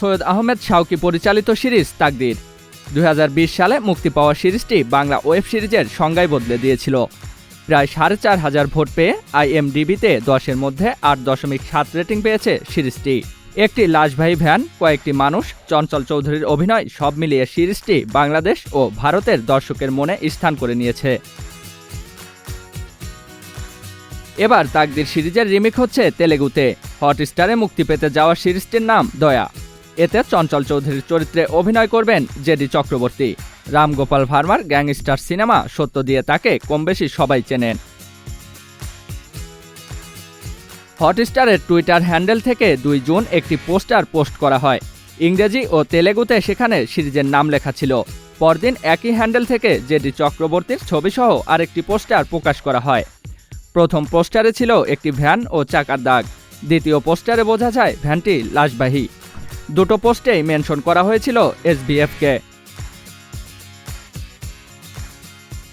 সৈয়দ আহমেদ শাওকি পরিচালিত সিরিজ তাকদির। দুই হাজার বিশ সালে মুক্তি পাওয়া সিরিজটি বাংলা ওয়েব সিরিজের সংজ্ঞাই বদলে দিয়েছিল। প্রায় সাড়ে চার হাজার ভোট পেয়ে আইএমডিবিতে দশের মধ্যে আট দশমিক সাত রেটিং পেয়েছে সিরিজটি। একটি লাশবাহী ভ্যান, কয়েকটি মানুষ, চঞ্চল চৌধুরীর অভিনয় সব মিলিয়ে সিরিজটি বাংলাদেশ ও ভারতের দর্শকের মনে স্থান করে নিয়েছে। এবার তাকদির সিরিজের রিমিক হচ্ছে তেলেগুতে। হটস্টারে মুক্তি পেতে যাওয়া সিরিজটির নাম দয়া। এতে চঞ্চল চৌধুরীর চরিত্রে অভিনয় করবেন জেডি চক্রবর্তী। রামগোপাল ভার্মার গ্যাংস্টার সিনেমা সত্য দিয়ে তাকে কম বেশি সবাই চেনেন। হটস্টারের টুইটার হ্যান্ডেল থেকে দুই জুন একটি পোস্টার পোস্ট করা হয়। ইংরেজি ও তেলেগুতে সেখানে সিরিজের নাম লেখা ছিল। পরদিন একই হ্যান্ডেল থেকে জেডি চক্রবর্তীর ছবিসহ আরেকটি পোস্টার প্রকাশ করা হয়। প্রথম পোস্টারে ছিল একটি ভ্যান ও চাকার দাগ। দ্বিতীয় পোস্টারে বোঝা যায় ভ্যানটি লাশবাহী। দুটো পোস্টেই মেনশন করা হয়েছিল এসবিএফকে।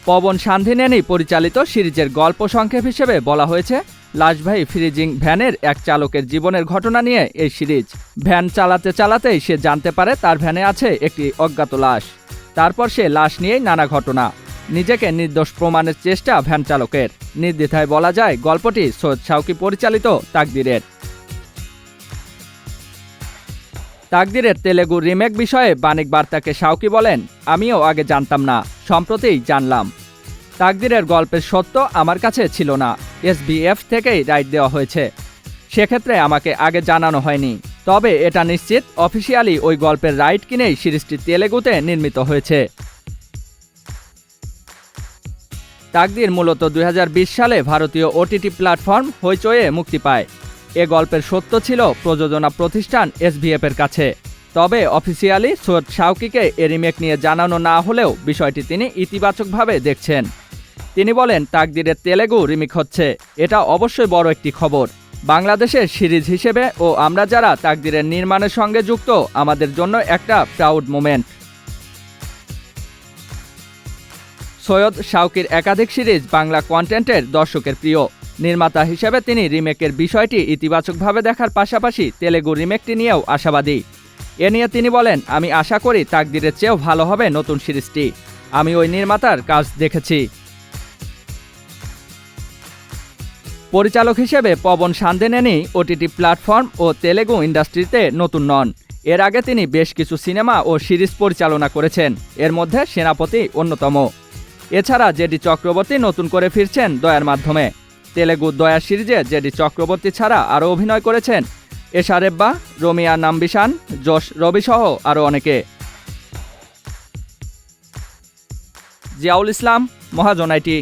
পবন শান্তিনেনি পরিচালিত সিরিজের গল্প সংক্ষেপ হিসেবে বলা হয়েছে লাশবাহী ফ্রিজিং ভ্যানের এক চালকের জীবনের ঘটনা নিয়ে এই সিরিজ। ভ্যান চালাতে চালাতেই সে জানতে পারে তার ভ্যানে আছে একটি অজ্ঞাত লাশ। তারপর সে লাশ নিয়েই নানা ঘটনা। নিজেকে নির্দোষ প্রমাণের চেষ্টা ভ্যান চালকের। নির্দ্বিধায় বলা যায়, গল্পটি সৈয়দ শাউকি পরিচালিত তাকদিরের। তাকদিরের তেলেগু রিমেক বিষয়ে বাণিক বার্তাকে শাউকি বলেন, আমিও আগে জানতাম না, সম্প্রতিই জানলাম। তাকদিরের গল্পের সত্য আমার কাছে ছিল না, এসবিএফ থেকেই রাইট দেওয়া হয়েছে। সেক্ষেত্রে আমাকে আগে জানানো হয়নি। তবে এটা নিশ্চিত, অফিসিয়ালি ওই গল্পের রাইট কিনেই সিরিজটি তেলেগুতে নির্মিত হয়েছে। তাকদির মূলত দুই হাজার বিশ সালে ভারতীয় ওটিটি প্ল্যাটফর্ম হইচয়ে মুক্তি পায়। এ গল্পের সত্য ছিল প্রযোজনা প্রতিষ্ঠান এসভিএফ এর কাছে। তবে অফিসিয়ালি সৈয়দ শাউকিকে এ রিমেক নিয়ে জানানো না হলেও বিষয়টি তিনি ইতিবাচকভাবে দেখছেন। তিনি বলেন, তাকদিরের তেলেগু রিমিক হচ্ছে। এটা অবশ্যই বড় একটি খবর। বাংলাদেশের সিরিজ হিসেবে ও আমরা যারা তাকদিরের নির্মাণের সঙ্গে যুক্ত, আমাদের জন্য একটা প্রাউড মোমেন্ট। সৈয়দ শাউকির একাধিক সিরিজ বাংলা কন্টেন্টের দর্শকের প্রিয়। নির্মাতা হিসেবে তিনি রিমেকের বিষয়টি ইতিবাচকভাবে দেখার পাশাপাশি তেলেগু রিমেকটি নিয়েও আশাবাদী। এ নিয়ে তিনি বলেন, আমি আশা করি তাকদিরের চেয়েও ভালো হবে নতুন সিরিজটি। আমি ওই নির্মাতার কাজ দেখেছি। পরিচালক হিসেবে পবন সান্দেনেনি ওটিটি প্ল্যাটফর্ম ও তেলেগু ইন্ডাস্ট্রিতে নতুন নন। এর আগে তিনি বেশ কিছু সিনেমা ও সিরিজ পরিচালনা করেছেন। এর মধ্যে সেনাপতি অন্যতম। এছাড়া জেডি চক্রবর্তী নতুন করে ফিরছেন দয়ার মাধ্যমে। তেলেগু দয়া সিরিজে জেডি চক্রবর্তী ছাড়া আরও অভিনয় করেছেন এশারেব্বা রোমিয়া নাম্বিশান যশ রবিসহ আরও অনেকে। জিয়াউল ইসলাম মহাজনাইটি